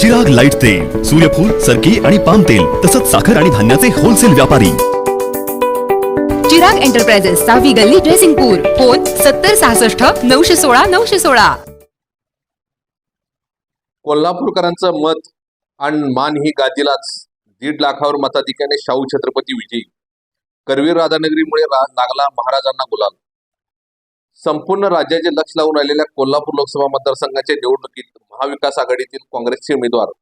जग लाइट तेल सूर्यफूल सरकी आणि पाम तेल तसंच साखर आणि धान्याचे होलसेल व्यापारी. चिराग एंटरप्राइजेस सहावी गल्ली ड्रेसिंगपूर फोन सत्तर सहासष्ट नऊशे सोळा नऊशे सोळा. कोल्हापूरकरांचं मत आणि मान ही गादीलाच. दीड लाखावर मताधिक्याने शाहू छत्रपती विजयी. करवीर राधानगरीमुळे लागला महाराजांना गुलाल. संपूर्ण राज्याचे लक्ष लावून आलेल्या कोल्हापूर लोकसभा मतदारसंघाच्या निवडणुकीत महाविकास आघाडीतील काँग्रेसचे उमेदवार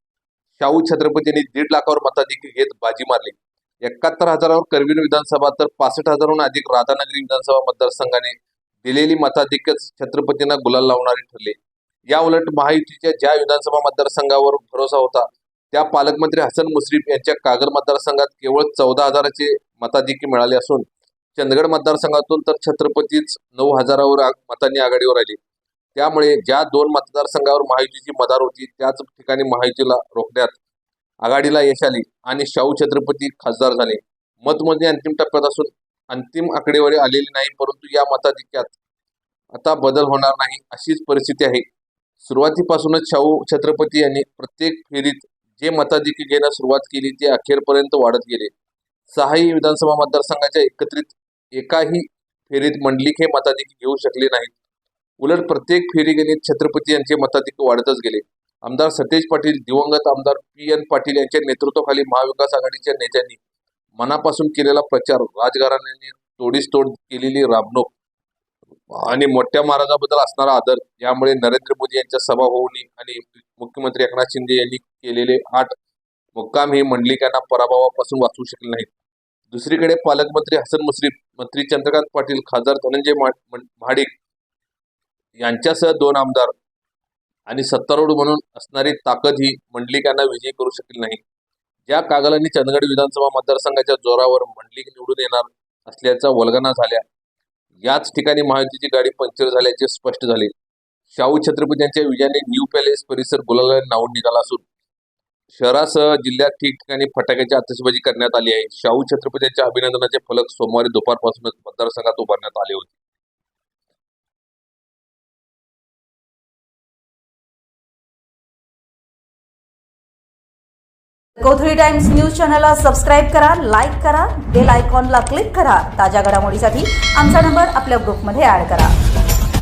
शाहू छत्रपतींनी दीड लाखावर मताधिक्य घेत बाजी मारली. एकाहत्तर हजारावर करवीर विधानसभा तर पासष्ट हजारहून अधिक राधानगरी विधानसभा मतदारसंघाने दिलेली मताधिक्यच छत्रपतींना गुलाल लावणारी ठरले. या उलट महायुतीच्या ज्या विधानसभा मतदारसंघावर भरोसा होता त्या पालकमंत्री हसन मुश्रीफ यांच्या कागल मतदारसंघात केवळ चौदा हजाराचे मताधिक्य मिळाले असून चंदगड मतदारसंघातून तर छत्रपतीच नऊ हजारावर मतांनी आघाडीवर आली. त्यामुळे ज्या दोन मतदारसंघावर महायुतीची मदार होती त्याच ठिकाणी महायुतीला रोखण्यात आघाडीला यश आली आणि शाहू छत्रपती खासदार झाले. मतमोजणी म्हणजे अंतिम टप्प्यात असून अंतिम आकडेवारी आलेली नाही परंतु या मताधिक्यात आता बदल होणार नाही अशीच परिस्थिती आहे. सुरुवातीपासूनच शाहू छत्रपती यांनी प्रत्येक फेरीत जे मताधिक्य घेण्यास सुरुवात केली ते अखेरपर्यंत वाढत गेले. सहाही विधानसभा मतदारसंघाच्या एकत्रित एकाही फेरीत मंडलिक हे मताधिक घेऊ शकले नाहीत. उलट प्रत्येक फेरी गणित छत्रपती यांचे मताधिक वाढतच गेले. आमदार सतेज पाटील दिवंगत आमदार पी एन पाटील यांच्या नेतृत्वाखाली महाविकास आघाडीच्या नेत्यांनी मनापासून केलेला प्रचार राजघराण्यांनी तोडीस तोड केलेली राबणूक आणि मोठ्या महाराजाबद्दल असणारा आदर यामुळे नरेंद्र मोदी यांच्या सभा होऊन आणि मुख्यमंत्री एकनाथ शिंदे यांनी केलेले आठ मुक्काम हे मंडलिकांना पराभवापासून वाचवू शकले नाहीत. दुसरीकडे पालकमंत्री हसन मुश्रीफ मंत्री चंद्रकांत पाटील खासदार धनंजय महाडिक यांच्यासह दोन आमदार आणि सत्तारूढ म्हणून असणारी ताकद ही मंडलिकांना विजयी करू शकली नाही. ज्या कागलांनी चंदगड विधानसभा मतदारसंघाच्या जोरावर मंडलिक निवडून येणार असल्याचा वल्गना झाल्या याच ठिकाणी महायुतीची गाडी पंक्चर झाल्याचे स्पष्ट झाले. शाहू छत्रपती यांच्या विजयाने न्यू पॅलेस परिसर गुलाला नावून निघाला असून शहरासह जिल्ह्यात ठिकठिकाणी फटाक्याची आतषबाजी करण्यात आली आहे. शाहू छत्रपती यांच्या अभिनंदनाचे फलक सोमवारी दुपारपासूनच मतदारसंघात उभारण्यात आले होते. गोथरी टाइम्स न्यूज चॅनलला सबस्क्राईब करा लाईक करा बेल आयकॉनला क्लिक करा. ताज्या घडामोडीसाठी आमचा नंबर आपल्या ग्रुपमध्ये ॲड करा.